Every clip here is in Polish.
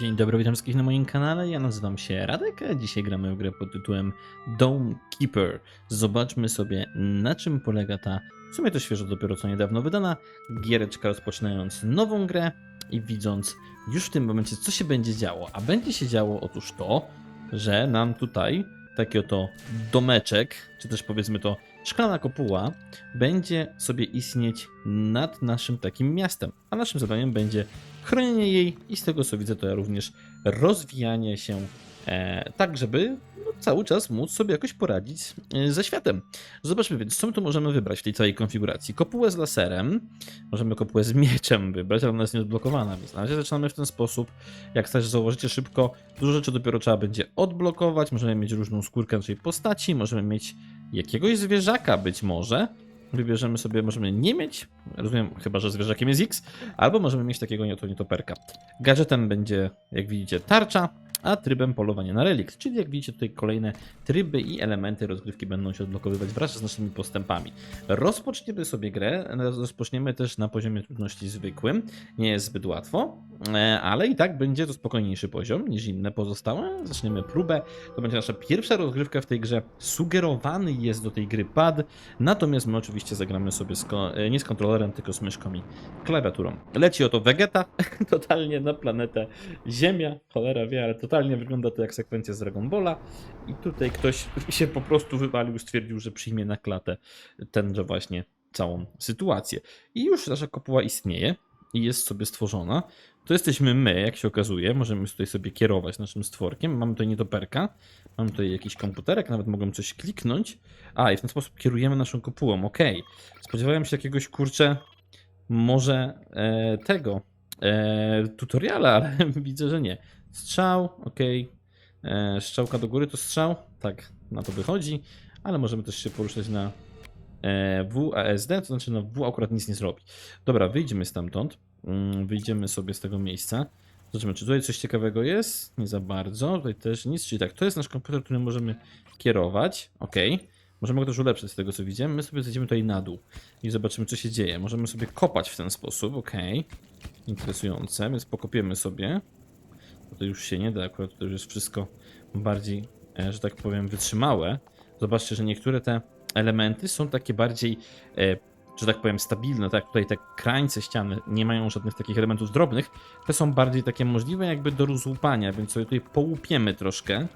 Dzień dobry, witam wszystkich na moim kanale. Ja nazywam się Radek, a dzisiaj gramy w grę pod tytułem Dome Keeper. Zobaczmy sobie, na czym polega ta, w sumie to świeżo dopiero co niedawno wydana, giereczka rozpoczynając nową grę i widząc już w tym momencie, co się będzie działo. A będzie się działo otóż to, że nam tutaj taki oto domeczek, czy też powiedzmy to szklana kopuła, będzie sobie istnieć nad naszym takim miastem. A naszym zadaniem będzie chronienie jej i z tego co widzę to również rozwijanie się e, tak, żeby cały czas móc sobie jakoś poradzić e, ze światem. Zobaczmy więc, co tu możemy wybrać w tej całej konfiguracji. Kopułę z laserem, możemy kopułę z mieczem wybrać, ale ona jest nieodblokowana, więc na razie zaczynamy w ten sposób. Jak też zauważycie szybko, dużo rzeczy dopiero trzeba będzie odblokować, możemy mieć różną skórkę naszej postaci, możemy mieć jakiegoś zwierzaka być może, Wybierzemy sobie, możemy nie mieć, rozumiem, chyba że zwierzakiem jest X, albo możemy mieć takiego nietoperka. Gadżetem będzie, jak widzicie, tarcza, a trybem polowanie na relikt, czyli jak widzicie tutaj kolejne tryby i elementy rozgrywki będą się odblokowywać wraz z naszymi postępami. Rozpoczniemy sobie grę, rozpoczniemy też na poziomie trudności zwykłym, nie jest zbyt łatwo, e, ale i tak będzie to spokojniejszy poziom niż inne pozostałe. Zaczniemy próbę, to będzie nasza pierwsza rozgrywka w tej grze, sugerowany jest do tej gry pad, natomiast my oczywiście zagramy sobie z e, nie z kontrolerem, tylko z myszką i klawiaturą. Leci oto Vegeta, totalnie na planetę Ziemia, cholera wie, ale totalnie wygląda to jak sekwencja z Dragon Balla i tutaj ktoś się po prostu wywalił, stwierdził, że przyjmie na klatę tenże właśnie całą sytuację. I już nasza kopuła istnieje i jest sobie stworzona. To jesteśmy my, jak się okazuje. Możemy tutaj sobie kierować naszym stworkiem. Mamy tutaj nietoperka, mamy tutaj jakiś komputerek, nawet mogłem coś kliknąć. A, i w ten sposób kierujemy naszą kopułą. Okej. Spodziewałem się jakiegoś kurczę, może e, tego e, tutoriala, ale widzę, że nie. Strzał, okej. E, Strzałka do góry to strzał. Tak, na to wychodzi, ale możemy też się poruszać na e, WASD, to znaczy na W akurat nic nie zrobi. Dobra, wyjdziemy stamtąd. Mm, Wyjdziemy sobie z tego miejsca. Zobaczymy, czy tutaj coś ciekawego jest? Nie za bardzo. Tutaj też nic. Czyli tak, to jest nasz komputer, którym możemy kierować. Ok. Możemy go też ulepszyć z tego, co widzimy. My sobie zejdziemy tutaj na dół i zobaczymy, co się dzieje. Możemy sobie kopać w ten sposób. Ok. Interesujące, więc pokopiemy sobie. To już się nie da, akurat to już jest wszystko bardziej, e, że tak powiem, wytrzymałe. Zobaczcie, że niektóre te elementy są takie bardziej, e, że tak powiem, stabilne. Tak, tutaj te krańce ściany nie mają żadnych takich elementów drobnych. Te są bardziej takie możliwe jakby do rozłupania, więc sobie tutaj połupiemy troszkę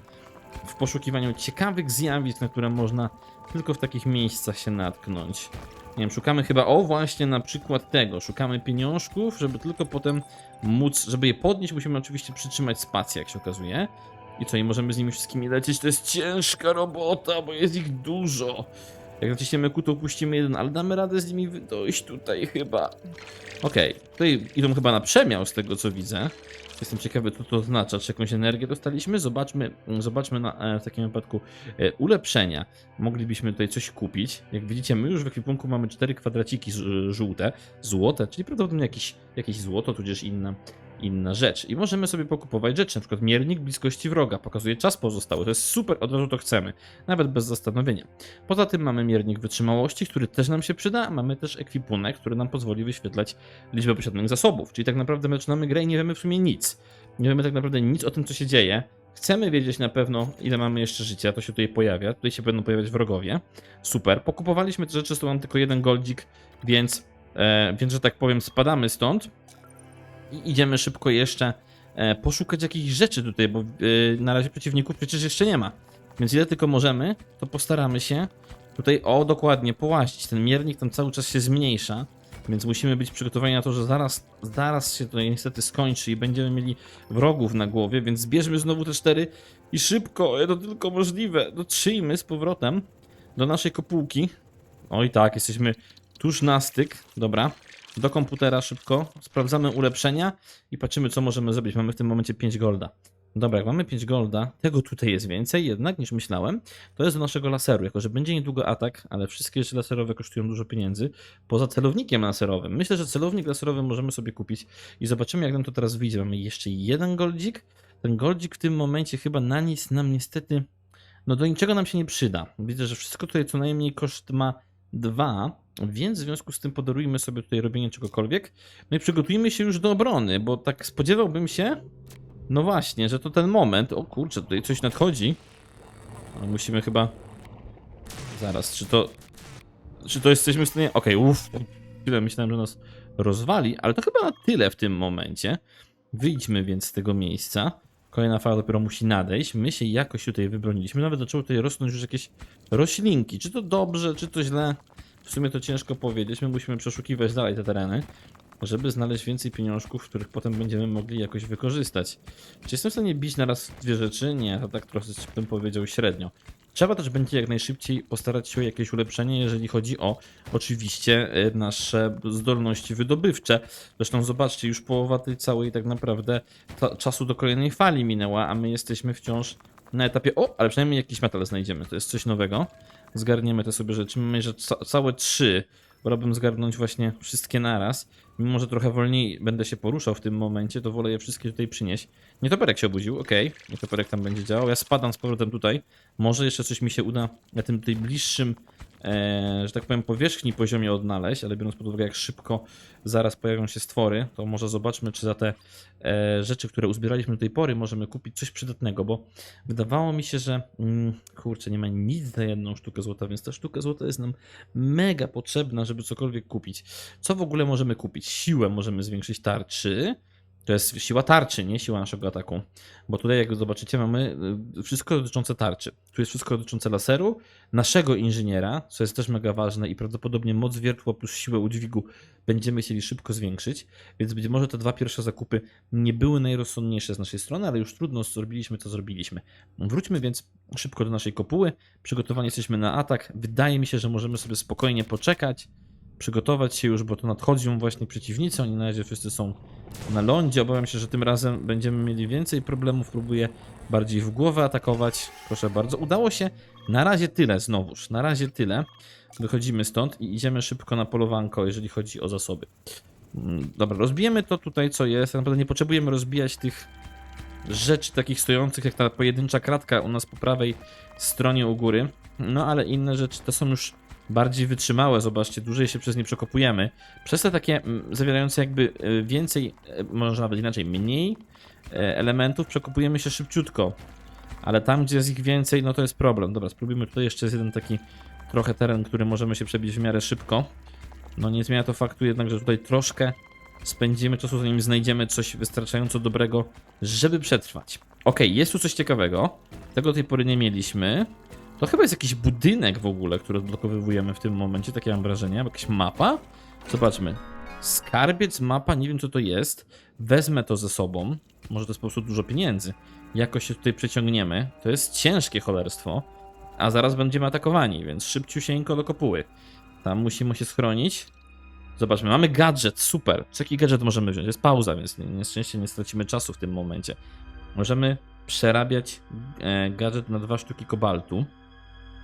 w poszukiwaniu ciekawych zjawisk, na które można tylko w takich miejscach się natknąć. Nie wiem, szukamy chyba, o właśnie na przykład tego, szukamy pieniążków, żeby tylko potem móc, żeby je podnieść, musimy oczywiście przytrzymać spację, jak się okazuje. I co, i możemy z nimi wszystkimi lecieć, to jest ciężka robota, bo jest ich dużo. Jak naciśniemy Q, to puścimy jeden, ale damy radę z nimi dojść tutaj chyba. Okej, tutaj idą chyba na przemiał z tego co widzę. Jestem ciekawy, co to oznacza, czy jakąś energię dostaliśmy. Zobaczmy, zobaczmy na, e, w takim wypadku e, ulepszenia. Moglibyśmy tutaj coś kupić. Jak widzicie, my już w ekwipunku mamy cztery kwadraciki ż- żółte, złote, czyli prawdopodobnie jakieś, jakieś złoto, tudzież inna, inna rzecz. I możemy sobie pokupować rzeczy, na przykład miernik bliskości wroga, pokazuje czas pozostały. To jest super, od razu to chcemy, nawet bez zastanowienia. Poza tym mamy miernik wytrzymałości, który też nam się przyda. Mamy też ekwipunek, który nam pozwoli wyświetlać liczbę posiadanych zasobów. Czyli tak naprawdę my zaczynamy grę i nie wiemy w sumie nic. Nie wiemy tak naprawdę nic o tym, co się dzieje. Chcemy wiedzieć na pewno, ile mamy jeszcze życia, to się tutaj pojawia. Tutaj się będą pojawiać wrogowie. Super. Pokupowaliśmy te rzeczy, tu mam tylko jeden goldzik, więc, e, więc że tak powiem, spadamy stąd idziemy szybko jeszcze e, poszukać jakichś rzeczy tutaj, bo e, na razie przeciwników przecież jeszcze nie ma. Więc ile tylko możemy, to postaramy się tutaj, o dokładnie, połazić. Ten miernik tam cały czas się zmniejsza, więc musimy być przygotowani na to, że zaraz, zaraz się to niestety skończy i będziemy mieli wrogów na głowie, więc zbierzmy znowu te cztery i szybko, jak to tylko możliwe, dotrzyjmy z powrotem do naszej kopułki. Oj tak, jesteśmy tuż na styk, dobra. Do komputera szybko, sprawdzamy ulepszenia i patrzymy co możemy zrobić. Mamy w tym momencie 5 golda. Dobra, jak mamy 5 golda, tego tutaj jest więcej jednak niż myślałem. To jest do naszego laseru, jako że będzie niedługo atak, ale wszystkie rzeczy laserowe kosztują dużo pieniędzy. Poza celownikiem laserowym. Myślę, że celownik laserowy możemy sobie kupić i zobaczymy jak nam to teraz wyjdzie. Mamy jeszcze jeden goldzik. Ten goldzik w tym momencie chyba na nic nam niestety, no do niczego nam się nie przyda. Widzę, że wszystko tutaj co najmniej koszt ma 2, więc w związku z tym podarujmy sobie tutaj robienie czegokolwiek. No i przygotujmy się już do obrony, bo tak spodziewałbym się, No właśnie, że to ten moment. O kurczę, tutaj coś nadchodzi. No, musimy chyba. Zaraz, czy to. Czy to jesteśmy w stanie. Okej, uff. Chwilę myślałem, że nas rozwali, ale to chyba na tyle w tym momencie. Wyjdźmy więc z tego miejsca. Kolejna fala dopiero musi nadejść. My się jakoś tutaj wybroniliśmy. Nawet zaczęły tutaj rosnąć już jakieś roślinki. Czy to dobrze, czy to źle? W sumie to ciężko powiedzieć. My musimy przeszukiwać dalej te tereny, żeby znaleźć więcej pieniążków, których potem będziemy mogli jakoś wykorzystać. Czy jestem w stanie bić na raz dwie rzeczy? Nie, to tak trochę bym powiedział średnio. Trzeba też będzie jak najszybciej postarać się o jakieś ulepszenie, jeżeli chodzi o oczywiście e, nasze zdolności wydobywcze. Zresztą zobaczcie, już połowa tej całej tak naprawdę czasu do kolejnej fali minęła, a my jesteśmy wciąż na etapie. O, ale przynajmniej jakiś metal znajdziemy, to jest coś nowego. Zgarniemy te sobie rzeczy. Mamy, że ca całe trzy. Wolałbym zgarnąć właśnie wszystkie naraz. Mimo, że trochę wolniej będę się poruszał w tym momencie, to wolę je wszystkie tutaj przynieść. Nietoperek się obudził, okej. Nietoperek tam będzie działał. Ja spadam z powrotem tutaj. Może jeszcze coś mi się uda na tym tutaj bliższym, że tak powiem, powierzchni poziomie odnaleźć, ale biorąc pod uwagę, jak szybko zaraz pojawią się stwory, to może zobaczmy, czy za te e, rzeczy, które uzbieraliśmy do tej pory, możemy kupić coś przydatnego, bo wydawało mi się, że mm, kurczę, nie ma nic za jedną sztukę złota, więc ta sztuka złota jest nam mega potrzebna, żeby cokolwiek kupić. Co w ogóle możemy kupić? Siłę możemy zwiększyć tarczy. To jest siła tarczy, nie siła naszego ataku. Bo tutaj, jak zobaczycie, mamy y, wszystko dotyczące tarczy. Tu jest wszystko dotyczące laseru, naszego inżyniera, co jest też mega ważne i prawdopodobnie moc wiertła plus siłę udźwigu będziemy chcieli szybko zwiększyć. Więc być może te dwa pierwsze zakupy nie były najrozsądniejsze z naszej strony, ale już trudno, zrobiliśmy co zrobiliśmy. Wróćmy więc szybko do naszej kopuły. Przygotowani jesteśmy na atak. Wydaje mi się, że możemy sobie spokojnie poczekać przygotować się już, bo to nadchodzą właśnie przeciwnicy, oni na razie wszyscy są na lądzie. Obawiam się, że tym razem będziemy mieli więcej problemów. Próbuję bardziej w głowę atakować. Proszę bardzo. Udało się. Na razie tyle znowuż. Na razie tyle. Wychodzimy stąd i idziemy szybko na polowanko, jeżeli chodzi o zasoby. Mm, Dobra, rozbijemy to tutaj, co jest. Naprawdę nie potrzebujemy rozbijać tych rzeczy takich stojących, jak ta pojedyncza kratka u nas po prawej stronie u góry. No ale inne rzeczy to są już bardziej wytrzymałe, zobaczcie, dłużej się przez nie przekopujemy. Przez te takie mm, zawierające jakby y, więcej, y, może nawet inaczej, mniej y, elementów przekopujemy się szybciutko. Ale tam, gdzie jest ich więcej, no to jest problem. Dobra, spróbujmy tutaj jeszcze jest jeden taki trochę teren, który możemy się przebić w miarę szybko. No nie zmienia to faktu jednak, że tutaj troszkę spędzimy czasu, zanim znajdziemy coś wystarczająco dobrego, żeby przetrwać. Ok, jest tu coś ciekawego. Tego do tej pory nie mieliśmy. To chyba jest jakiś budynek w ogóle, który odblokowujemy w tym momencie, takie mam wrażenie. Jakaś mapa? Zobaczmy. Skarbiec, mapa, nie wiem co to jest. Wezmę to ze sobą. Może to jest po prostu dużo pieniędzy. Jakoś się tutaj przeciągniemy. To jest ciężkie cholerstwo. A zaraz będziemy atakowani, więc szybciusieńko do kopuły. Tam musimy się schronić. Zobaczmy, mamy gadżet, super. Jaki gadżet możemy wziąć? Jest pauza, więc nie- nieszczęście nie stracimy czasu w tym momencie. Możemy przerabiać e, gadżet na dwa sztuki kobaltu.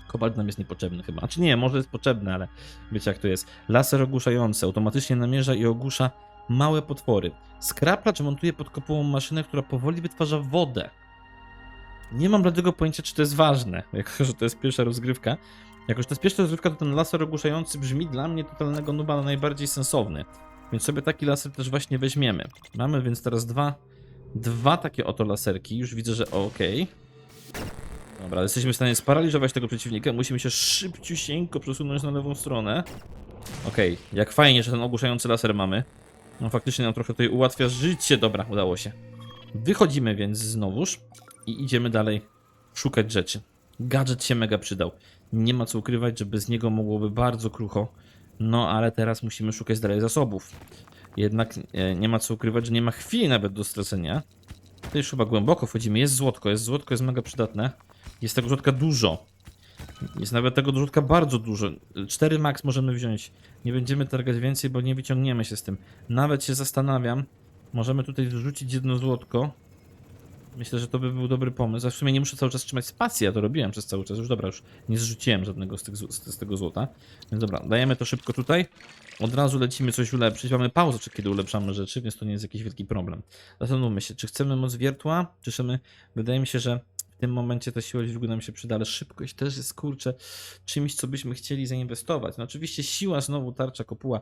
Kobalt nam jest niepotrzebny chyba. Znaczy nie, może jest potrzebny, ale wiecie jak to jest. Laser ogłuszający automatycznie namierza i ogłusza małe potwory. Skraplacz montuje pod kopułą maszynę, która powoli wytwarza wodę. Nie mam dlatego pojęcia, czy to jest ważne, jako że to jest pierwsza rozgrywka. Jako, że to jest pierwsza rozgrywka, to ten laser ogłuszający brzmi dla mnie totalnego nuba na najbardziej sensowny. Więc sobie taki laser też właśnie weźmiemy. Mamy więc teraz dwa, dwa takie oto laserki. Już widzę, że okej. Dobra, jesteśmy w stanie sparaliżować tego przeciwnika. Musimy się szybciusieńko przesunąć na lewą stronę. Okej, jak fajnie, że ten ogłuszający laser mamy. No faktycznie nam trochę tutaj ułatwia życie. Dobra, udało się. Wychodzimy więc znowuż i idziemy dalej szukać rzeczy. Gadżet się mega przydał. Nie ma co ukrywać, że bez niego mogłoby bardzo krucho. No ale teraz musimy szukać dalej zasobów. Jednak e, nie ma co ukrywać, że nie ma chwili nawet do stracenia. Tutaj już chyba głęboko wchodzimy. Jest złotko, jest złotko, jest mega przydatne. Jest tego złotka dużo. Jest nawet tego złotka bardzo dużo. 4 max możemy wziąć. Nie będziemy targać więcej, bo nie wyciągniemy się z tym. Nawet się zastanawiam. Możemy tutaj wrzucić jedno złotko. Myślę, że to by był dobry pomysł. A w sumie nie muszę cały czas trzymać spacji, ja to robiłem przez cały czas. Już dobra, już nie zrzuciłem żadnego z, tych, z, z tego złota. Więc dobra, dajemy to szybko tutaj. Od razu lecimy coś ulepszyć. Mamy pauzę, czy kiedy ulepszamy rzeczy, więc to nie jest jakiś wielki problem. Zastanówmy się, czy chcemy moc wiertła, czy chcemy... Wydaje mi się, że tym momencie ta siła dźwigu nam się przyda, ale szybkość też jest, kurczę, czymś, co byśmy chcieli zainwestować. No oczywiście siła, znowu tarcza, kopuła.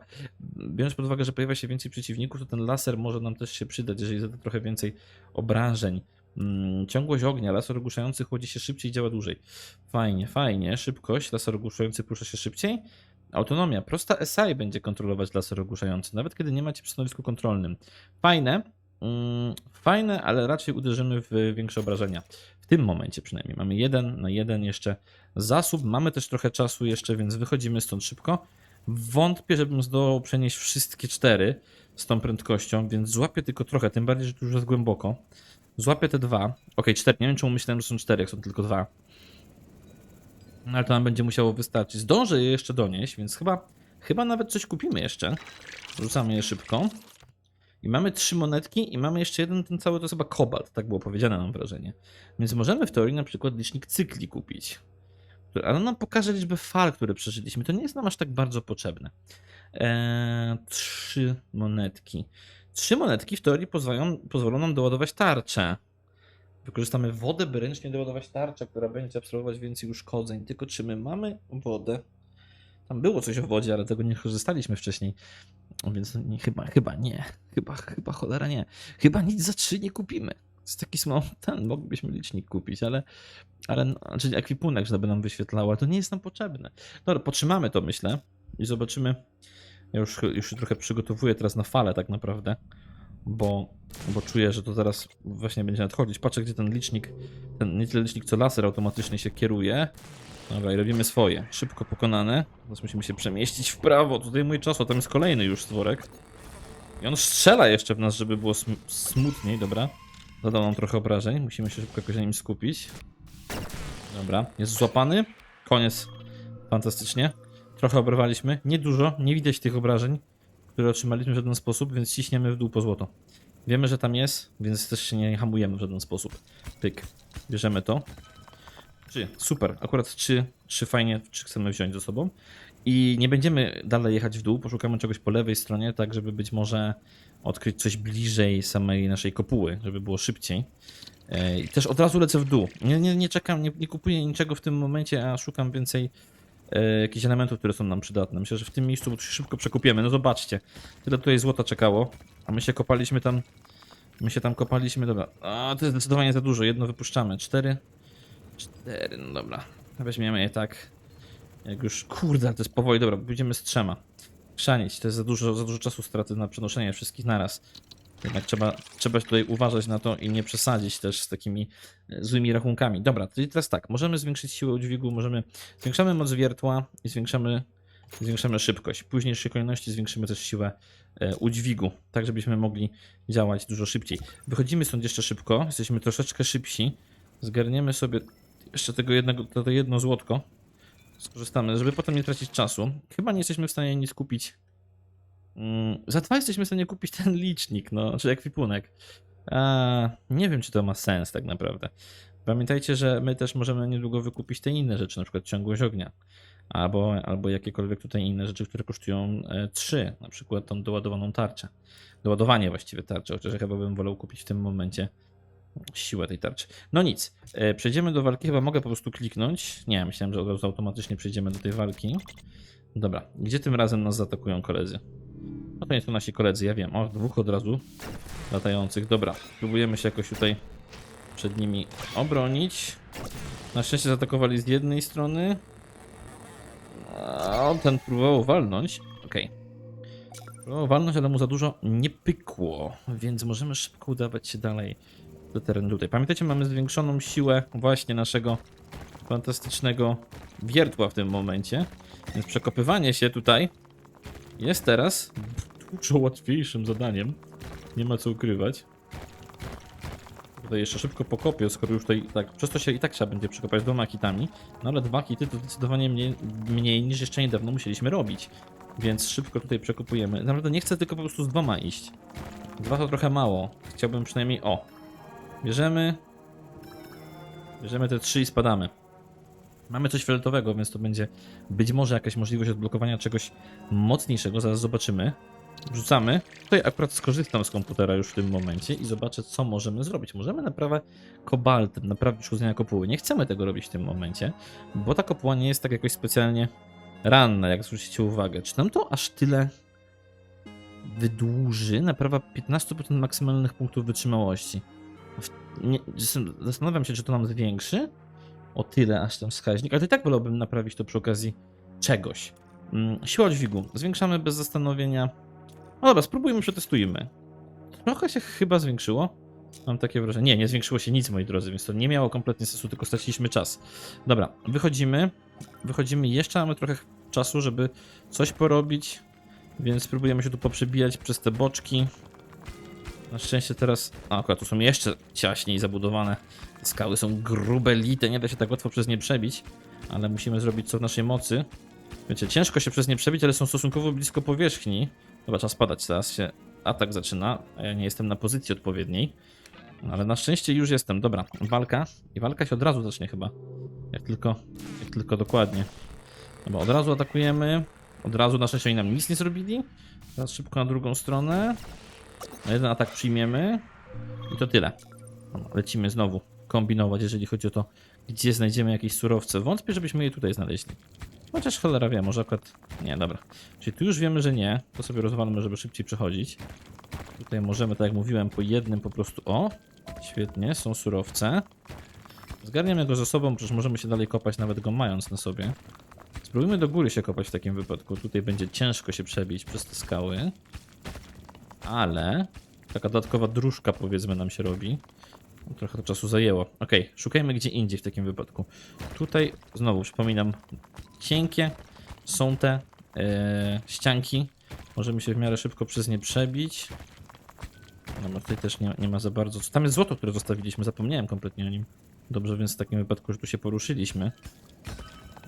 Biorąc pod uwagę, że pojawia się więcej przeciwników, to ten laser może nam też się przydać, jeżeli zada trochę więcej obrażeń. Mm, Ciągłość ognia, laser ogłuszający chłodzi się szybciej, działa dłużej. Fajnie, fajnie. Szybkość, laser ogłuszający porusza się szybciej. Autonomia, prosta SI będzie kontrolować laser ogłuszający, nawet kiedy nie macie przy stanowisku kontrolnym. Fajne, fajne, ale raczej uderzymy w większe obrażenia. W tym momencie przynajmniej. Mamy jeden na jeden jeszcze zasób, mamy też trochę czasu jeszcze, więc wychodzimy stąd szybko. Wątpię, żebym zdołał przenieść wszystkie cztery z tą prędkością, więc złapię tylko trochę, tym bardziej, że tu już jest głęboko. Złapię te dwa. Ok, cztery. Nie wiem, czemu myślałem, że są cztery, jak są tylko dwa. No ale to nam będzie musiało wystarczyć. Zdążę je jeszcze donieść, więc chyba, chyba nawet coś kupimy jeszcze. Rzucamy je szybko. I mamy trzy monetki i mamy jeszcze jeden, ten cały to jest chyba kobalt, tak było powiedziane mam wrażenie. Więc możemy w teorii na przykład licznik cykli kupić. Ale on nam pokaże liczbę fal, które przeżyliśmy. To nie jest nam aż tak bardzo potrzebne. Eee, trzy monetki. Trzy monetki w teorii pozwolą, pozwolą nam doładować tarczę. Wykorzystamy wodę, by ręcznie doładować tarczę, która będzie absorbować więcej uszkodzeń. Tylko czy my mamy wodę? Tam było coś o wodzie, ale tego nie korzystaliśmy wcześniej. Więc nie, chyba, chyba nie. Chyba, chyba cholera nie. Chyba nic za trzy nie kupimy. Jest taki smały ten, moglibyśmy licznik kupić, ale, ale no, czyli ekwipunek, żeby nam wyświetlało, ale to nie jest nam potrzebne. Dobra, potrzymamy to myślę i zobaczymy. Ja już, już się trochę przygotowuję teraz na falę tak naprawdę, bo, bo czuję, że to zaraz właśnie będzie nadchodzić. Patrzę, gdzie ten licznik, ten nie tyle licznik, co laser automatycznie się kieruje. Dobra, i robimy swoje. Szybko pokonane. Teraz musimy się przemieścić w prawo. Tutaj mój czas, tam jest kolejny już stworek. I on strzela jeszcze w nas, żeby było sm smutniej, dobra. Zadał nam trochę obrażeń. Musimy się szybko jakoś na nim skupić. Dobra, jest złapany. Koniec. Fantastycznie. Trochę oberwaliśmy. Niedużo, nie widać tych obrażeń, które otrzymaliśmy w żaden sposób, więc ciśniemy w dół po złoto. Wiemy, że tam jest, więc też się nie hamujemy w żaden sposób. Pyk. Bierzemy to. Trzy. Super. Akurat trzy, trzy fajnie, trzy chcemy wziąć ze sobą. I nie będziemy dalej jechać w dół, poszukamy czegoś po lewej stronie, tak żeby być może odkryć coś bliżej samej naszej kopuły, żeby było szybciej. E, I też od razu lecę w dół. Nie, nie, nie czekam, nie, nie kupuję niczego w tym momencie, a szukam więcej e, jakichś elementów, które są nam przydatne. Myślę, że w tym miejscu się szybko przekupiemy. No zobaczcie, tyle tutaj złota czekało, a my się kopaliśmy tam. My się tam kopaliśmy, dobra. A to jest zdecydowanie za dużo. Jedno wypuszczamy. Cztery. Cztery, no dobra. Weźmiemy je tak. Jak już. Kurde, to jest powoli, dobra, pójdziemy z trzema. Chrzanić, to jest za dużo, za dużo czasu straty na przenoszenie wszystkich naraz. Jednak trzeba, trzeba tutaj uważać na to i nie przesadzić też z takimi e, złymi rachunkami. Dobra, czyli teraz tak, możemy zwiększyć siłę udźwigu, możemy. Zwiększamy moc wiertła i zwiększamy, zwiększamy szybkość. W późniejszej kolejności zwiększymy też siłę e, udźwigu, tak żebyśmy mogli działać dużo szybciej. Wychodzimy stąd jeszcze szybko, jesteśmy troszeczkę szybsi. Zgarniemy sobie jeszcze tego jednego, to, to jedno złotko. Skorzystamy, żeby potem nie tracić czasu. Chyba nie jesteśmy w stanie nic kupić. Mm, za dwa jesteśmy w stanie kupić ten licznik, no, czy ekwipunek. A, nie wiem, czy to ma sens tak naprawdę. Pamiętajcie, że my też możemy niedługo wykupić te inne rzeczy, na przykład ciągłość ognia. Albo, albo jakiekolwiek tutaj inne rzeczy, które kosztują e, 3, na przykład tą doładowaną tarczę. Doładowanie właściwie tarczy, chociaż chyba bym wolał kupić w tym momencie siłę tej tarczy. No nic, e, przejdziemy do walki, chyba mogę po prostu kliknąć. Nie, myślałem, że od razu automatycznie przejdziemy do tej walki. Dobra, gdzie tym razem nas zaatakują koledzy? No to nie są nasi koledzy, ja wiem. O, dwóch od razu latających. Dobra, próbujemy się jakoś tutaj przed nimi obronić. Na szczęście zaatakowali z jednej strony. A on ten próbował walnąć. Okej. Próbował walnąć, ale mu za dużo nie pykło, więc możemy szybko udawać się dalej do terenu tutaj. Pamiętajcie, mamy zwiększoną siłę właśnie naszego fantastycznego wiertła w tym momencie. Więc przekopywanie się tutaj jest teraz dużo łatwiejszym zadaniem. Nie ma co ukrywać. Tutaj jeszcze szybko pokopię, skoro już tutaj tak, przez to się i tak trzeba będzie przekopać dwoma kitami. No ale dwa kity to zdecydowanie mniej, mniej niż jeszcze niedawno musieliśmy robić. Więc szybko tutaj przekopujemy. Naprawdę nie chcę tylko po prostu z dwoma iść. Dwa to trochę mało. Chciałbym przynajmniej, o. Bierzemy. Bierzemy te trzy i spadamy. Mamy coś fioletowego, więc to będzie być może jakaś możliwość odblokowania czegoś mocniejszego. Zaraz zobaczymy. Wrzucamy. Tutaj akurat skorzystam z komputera już w tym momencie i zobaczę, co możemy zrobić. Możemy naprawę kobaltem, naprawić chłodzenia kopuły. Nie chcemy tego robić w tym momencie, bo ta kopuła nie jest tak jakoś specjalnie ranna, jak zwrócicie uwagę. Czy nam to aż tyle wydłuży? Naprawa 15% maksymalnych punktów wytrzymałości. Nie, zastanawiam się, czy to nam zwiększy o tyle aż ten wskaźnik, ale i tak wolałbym naprawić to przy okazji czegoś. Mm, Siła dźwigu. Zwiększamy bez zastanowienia. No dobra, spróbujmy, przetestujmy. Trochę się chyba zwiększyło. Mam takie wrażenie. Nie, nie zwiększyło się nic, moi drodzy, więc to nie miało kompletnie sensu, tylko straciliśmy czas. Dobra, wychodzimy. Wychodzimy. Jeszcze mamy trochę czasu, żeby coś porobić, więc spróbujemy się tu poprzebijać przez te boczki. Na szczęście teraz. A, akurat tu są jeszcze ciaśniej zabudowane. Skały są grube, lite, nie da się tak łatwo przez nie przebić, ale musimy zrobić co w naszej mocy. Wiecie, ciężko się przez nie przebić, ale są stosunkowo blisko powierzchni. Chyba czas spadać, teraz się atak zaczyna, a ja nie jestem na pozycji odpowiedniej. Ale na szczęście już jestem. Dobra, walka. I walka się od razu zacznie chyba. Jak tylko, jak tylko dokładnie. Dobra, od razu atakujemy. Od razu na szczęście oni nam nic nie zrobili. Teraz szybko na drugą stronę. Jeden atak przyjmiemy. I to tyle. Lecimy znowu kombinować, jeżeli chodzi o to, gdzie znajdziemy jakieś surowce. Wątpię, żebyśmy je tutaj znaleźli. Chociaż cholera wie, może akurat... Nie, dobra. Czyli tu już wiemy, że nie. To sobie rozwalmy, żeby szybciej przechodzić. Tutaj możemy, tak jak mówiłem, po jednym po prostu... O! Świetnie, są surowce. Zgarniamy go ze sobą, przecież możemy się dalej kopać, nawet go mając na sobie. Spróbujmy do góry się kopać w takim wypadku. Tutaj będzie ciężko się przebić przez te skały. Ale... Taka dodatkowa dróżka, powiedzmy, nam się robi. Trochę to czasu zajęło. Ok, szukajmy gdzie indziej w takim wypadku. Tutaj, znowu przypominam, cienkie są te e, ścianki. Możemy się w miarę szybko przez nie przebić. No tutaj też nie, nie ma za bardzo. Tam jest złoto, które zostawiliśmy, zapomniałem kompletnie o nim. Dobrze, więc w takim wypadku, że tu się poruszyliśmy.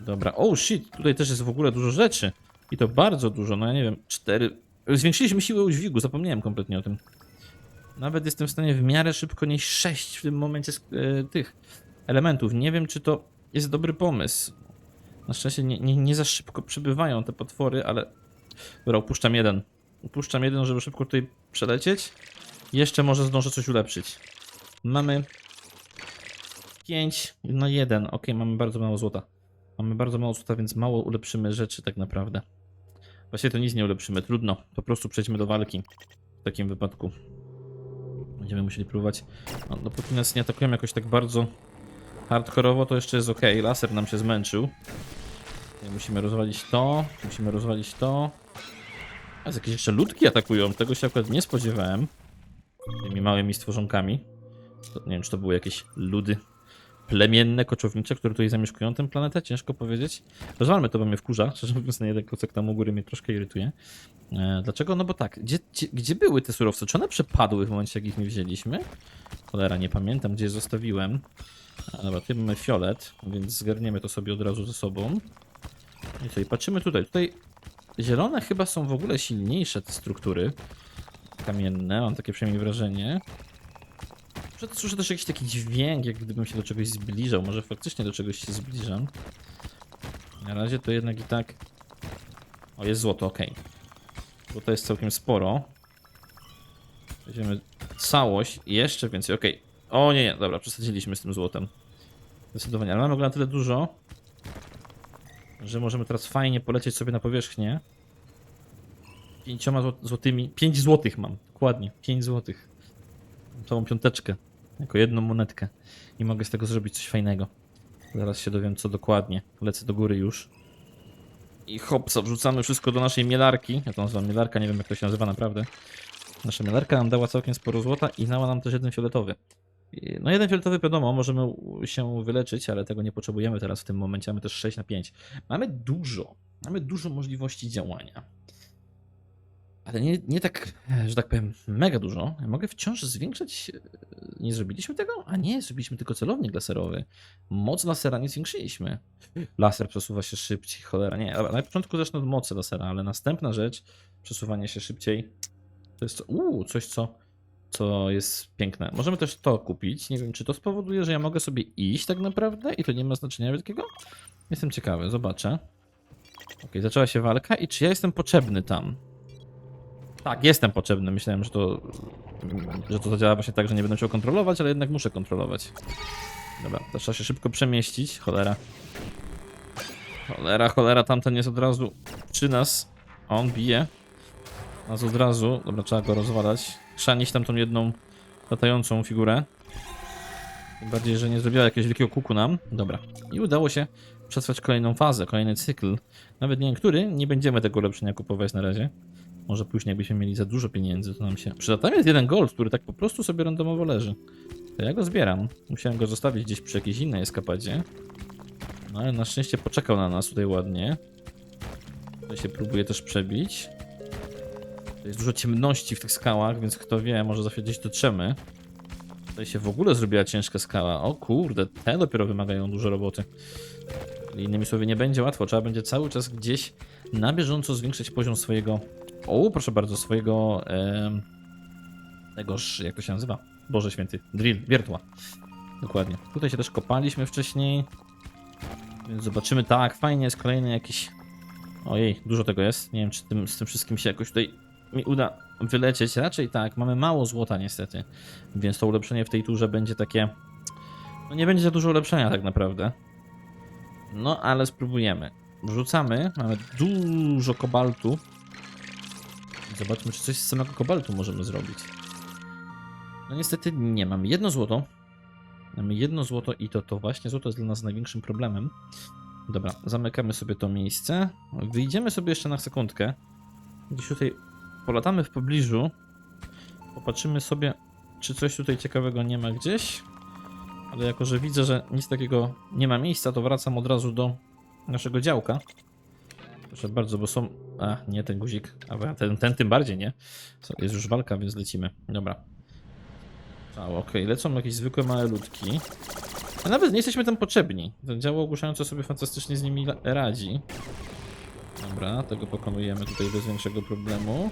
Dobra, oh shit, tutaj też jest w ogóle dużo rzeczy. I to bardzo dużo, no ja nie wiem, cztery. Zwiększyliśmy siłę udźwigu, zapomniałem kompletnie o tym. Nawet jestem w stanie w miarę szybko nieść 6 w tym momencie e, tych elementów. Nie wiem, czy to jest dobry pomysł. Na szczęście nie, nie, nie za szybko przybywają te potwory, ale. Dobra, upuszczam jeden. Upuszczam jeden, żeby szybko tutaj przelecieć. Jeszcze może zdążę coś ulepszyć. Mamy 5 na 1. Ok, mamy bardzo mało złota. Mamy bardzo mało złota, więc mało ulepszymy rzeczy tak naprawdę. Właściwie to nic nie ulepszymy, trudno. Po prostu przejdźmy do walki. W takim wypadku. Będziemy musieli próbować. No, dopóki nas nie atakują jakoś tak bardzo hardkorowo, to jeszcze jest ok. Laser nam się zmęczył. Musimy rozwalić to, musimy rozwalić to. A jakieś jeszcze ludki atakują, tego się akurat nie spodziewałem. Tymi małymi stworzonkami. To, nie wiem, czy to były jakieś ludy plemienne, koczownicze, które tutaj zamieszkują tę planetę, ciężko powiedzieć. Rozwalmy to, bo mnie wkurza, szczerze mówiąc, na jeden klocek tam u góry mnie troszkę irytuje. E, dlaczego? No bo tak, gdzie, gdzie, gdzie były te surowce? Czy one przepadły w momencie, jak ich nie wzięliśmy? Cholera, nie pamiętam, gdzie je zostawiłem. A, dobra, tutaj mamy fiolet, więc zgarniemy to sobie od razu ze sobą. I i patrzymy tutaj. Tutaj zielone chyba są w ogóle silniejsze te struktury kamienne, mam takie przynajmniej wrażenie. Słyszę też jakiś taki dźwięk, jak gdybym się do czegoś zbliżał. Może faktycznie do czegoś się zbliżam. Na razie to jednak i tak... O, jest złoto, ok. Bo to jest całkiem sporo. Weźmiemy całość i jeszcze więcej, ok. O nie, nie, dobra, przesadziliśmy z tym złotem. Zdecydowanie, ale mamy go na tyle dużo, że możemy teraz fajnie polecieć sobie na powierzchnię. Pięcioma zło- złotymi. Pięć złotych mam, dokładnie. Pięć złotych. Całą piąteczkę. Jako jedną monetkę. I mogę z tego zrobić coś fajnego. Zaraz się dowiem co dokładnie. Lecę do góry już. I hopsa, wrzucamy wszystko do naszej mielarki. Ja to nazywam mielarka, nie wiem jak to się nazywa naprawdę. Nasza mielarka nam dała całkiem sporo złota i dała nam też jeden fioletowy. No jeden fioletowy wiadomo, możemy się wyleczyć, ale tego nie potrzebujemy teraz w tym momencie. Mamy też 6 na 5. Mamy dużo, mamy dużo możliwości działania. Ale nie, nie tak, że tak powiem, mega dużo. Ja mogę wciąż zwiększać. e, Nie zrobiliśmy tego? A nie, zrobiliśmy tylko celownik laserowy. Moc lasera nie zwiększyliśmy. Laser przesuwa się szybciej, cholera. Nie, dobra, na początku zacznę od mocy lasera, ale następna rzecz, przesuwanie się szybciej, to jest uu, coś, co, co jest piękne. Możemy też to kupić. Nie wiem, czy to spowoduje, że ja mogę sobie iść tak naprawdę i to nie ma znaczenia wielkiego? Jestem ciekawy, zobaczę. Ok, zaczęła się walka i czy ja jestem potrzebny tam? Tak, jestem potrzebny. Myślałem, że to, że to zadziała właśnie tak, że nie będę musiał kontrolować, ale jednak muszę kontrolować. Dobra, to trzeba się szybko przemieścić. Cholera. Cholera, cholera, tamten jest od razu przy nas. On bije. Nas od razu. Dobra, trzeba go rozwalać. Nieść tam tą jedną latającą figurę. Tym bardziej, że nie zrobiła jakiegoś wielkiego kuku nam. Dobra. I udało się przetrwać kolejną fazę, kolejny cykl. Nawet nie wiem, który. Nie będziemy tego ulepszenia kupować na razie. Może później, jakbyśmy mieli za dużo pieniędzy, to nam się przyda. Tam jest jeden gold, który tak po prostu sobie randomowo leży. To ja go zbieram. Musiałem go zostawić gdzieś przy jakiejś innej eskapadzie. No ale na szczęście poczekał na nas tutaj ładnie. Tutaj się próbuje też przebić. To jest dużo ciemności w tych skałach, więc kto wie, może za chwilę gdzieś dotrzemy. Tutaj się w ogóle zrobiła ciężka skała. O kurde, te dopiero wymagają dużo roboty. Innymi słowy, nie będzie łatwo. Trzeba będzie cały czas gdzieś na bieżąco zwiększać poziom swojego. O, proszę bardzo, swojego. em, tegoż, jak to się nazywa? Boże święty. Drill, wiertła. Dokładnie. Tutaj się też kopaliśmy wcześniej. Więc zobaczymy. Tak, fajnie jest kolejny jakiś. Ojej, dużo tego jest. Nie wiem, czy tym, z tym wszystkim się jakoś tutaj mi uda wylecieć. Raczej tak, mamy mało złota niestety. Więc to ulepszenie w tej turze będzie takie. No nie będzie za dużo ulepszenia tak naprawdę. No ale spróbujemy. Wrzucamy, mamy dużo kobaltu. Zobaczmy, czy coś z samego kobaltu możemy zrobić. No niestety nie, mamy jedno złoto. Mamy jedno złoto i to, to właśnie złoto jest dla nas największym problemem. Dobra, zamykamy sobie to miejsce. Wyjdziemy sobie jeszcze na sekundkę. Gdzieś tutaj polatamy w pobliżu. Popatrzymy sobie, czy coś tutaj ciekawego nie ma gdzieś. Ale jako, że widzę, że nic takiego nie ma miejsca, to wracam od razu do naszego działka. Proszę bardzo, bo są... A, nie ten guzik, a ten, ten tym bardziej, nie? Jest już walka, więc lecimy. Dobra. A, okej, lecą jakieś zwykłe małe ludki. A nawet nie jesteśmy tam potrzebni. Ten działo ogłuszające sobie fantastycznie z nimi radzi. Dobra, tego pokonujemy tutaj bez większego problemu.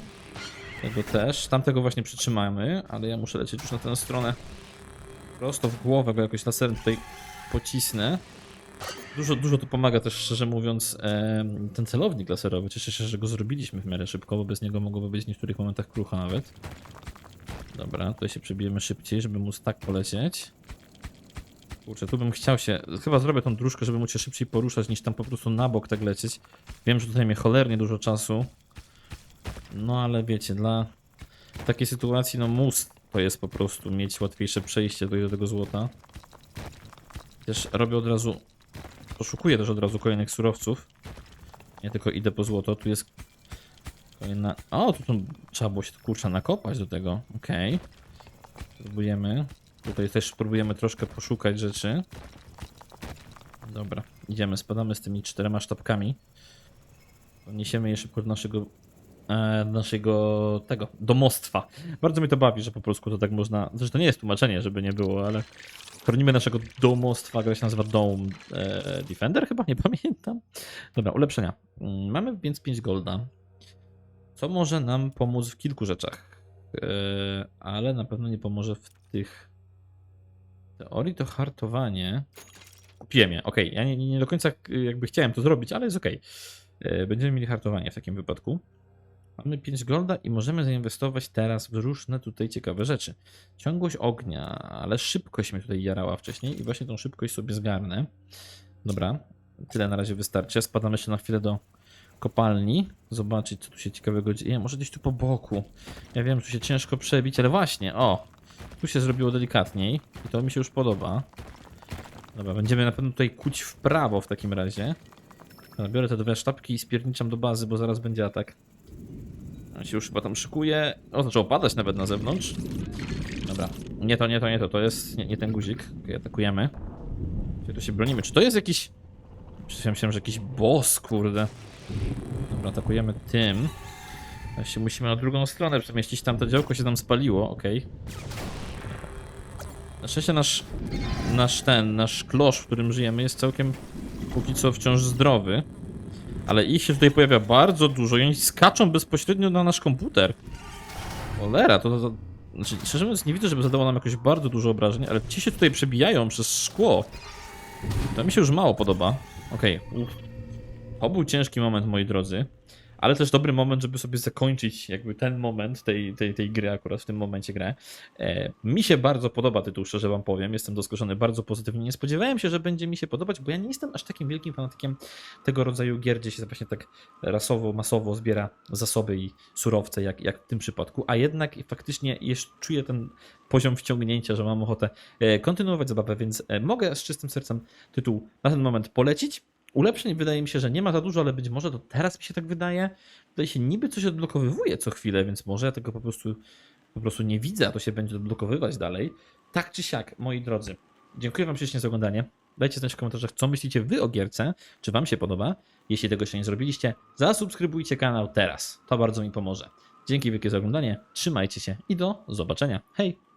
Tego też. Tamtego właśnie przytrzymamy, ale ja muszę lecieć już na tę stronę. Prosto w głowę go jakoś laserem tutaj pocisnę. Dużo, dużo to pomaga też, szczerze mówiąc, ten celownik laserowy. Cieszę się, że go zrobiliśmy w miarę szybko, bo bez niego mogłoby być w niektórych momentach krucha nawet. Dobra, tutaj się przebijemy szybciej, żeby móc tak polecieć. Kurczę, tu bym chciał się... Chyba zrobię tą dróżkę, żeby móc się szybciej poruszać, niż tam po prostu na bok tak lecieć. Wiem, że tutaj mnie cholernie dużo czasu. No ale wiecie, dla takiej sytuacji, no mus to jest po prostu mieć łatwiejsze przejście do tego złota. Też robię od razu... Poszukuję też od razu kolejnych surowców. Nie tylko idę po złoto, tu jest kolejna... O, tu, tu trzeba było się kurczę nakopać do tego, okej. Próbujemy. Tutaj też próbujemy troszkę poszukać rzeczy. Dobra, idziemy, spadamy z tymi czterema sztabkami. Niesiemy je szybko do naszego e, naszego tego domostwa. Bardzo mnie to bawi, że po polsku to tak można. Zresztą to nie jest tłumaczenie, żeby nie było, ale chronimy naszego domostwa. Gra się nazywa Dome e, Defender, chyba nie pamiętam. Dobra, ulepszenia. Mm, Mamy więc 5 golda, co może nam pomóc w kilku rzeczach, e, ale na pewno nie pomoże w tych. Teorii to hartowanie. Kupiłem je, okej. Ja nie, nie do końca jakby chciałem to zrobić, ale jest okej. E, Będziemy mieli hartowanie w takim wypadku. Mamy 5 golda i możemy zainwestować teraz w różne tutaj ciekawe rzeczy. Ciągłość ognia, ale szybkość mnie tutaj jarała wcześniej i właśnie tą szybkość sobie zgarnę. Dobra, tyle na razie wystarczy. Spadamy jeszcze na chwilę do kopalni, zobaczyć co tu się ciekawego dzieje. Może gdzieś tu po boku. Ja wiem, tu się ciężko przebić, ale właśnie, o, tu się zrobiło delikatniej i to mi się już podoba. Dobra, będziemy na pewno tutaj kuć w prawo w takim razie. Biorę te dwie sztabki i spierniczam do bazy, bo zaraz będzie atak. On się już chyba tam szykuje. O, zaczął padać nawet na zewnątrz. Dobra. Nie to, nie to, nie to. To jest nie, nie ten guzik. Okej, atakujemy. Gdzie tu się bronimy? Czy to jest jakiś... Przecież myślałem, że jakiś boss, kurde. Dobra, atakujemy tym. Teraz się musimy na drugą stronę przemieścić. Tam to działko się tam spaliło, okej. Na szczęście nasz, nasz ten, nasz klosz, w którym żyjemy jest całkiem póki co wciąż zdrowy. Ale ich się tutaj pojawia bardzo dużo i oni skaczą bezpośrednio na nasz komputer. Cholera, to, to, to znaczy, szczerze mówiąc nie widzę, żeby zadało nam jakoś bardzo dużo obrażeń, ale ci się tutaj przebijają przez szkło. To mi się już mało podoba. Okej, uff. To był ciężki moment, moi drodzy. Ale też dobry moment, żeby sobie zakończyć jakby ten moment tej, tej, tej gry, akurat w tym momencie grę. E, mi się bardzo podoba tytuł, szczerze wam powiem, jestem zaskoczony bardzo pozytywnie. Nie spodziewałem się, że będzie mi się podobać, bo ja nie jestem aż takim wielkim fanatykiem tego rodzaju gier, gdzie się właśnie tak rasowo, masowo zbiera zasoby i surowce, jak, jak w tym przypadku, a jednak faktycznie jeszcze czuję ten poziom wciągnięcia, że mam ochotę e, kontynuować zabawę, więc e, mogę z czystym sercem tytuł na ten moment polecić. Ulepszeń wydaje mi się, że nie ma za dużo, ale być może to teraz mi się tak wydaje. Tutaj się niby coś odblokowywuje co chwilę, więc może ja tego po prostu, po prostu nie widzę, a to się będzie odblokowywać dalej. Tak czy siak, moi drodzy, dziękuję Wam ślicznie za oglądanie. Dajcie znać w komentarzach, co myślicie Wy o gierce, czy Wam się podoba. Jeśli tego jeszcze nie zrobiliście, zasubskrybujcie kanał teraz. To bardzo mi pomoże. Dzięki wielkie za oglądanie, trzymajcie się i do zobaczenia. Hej!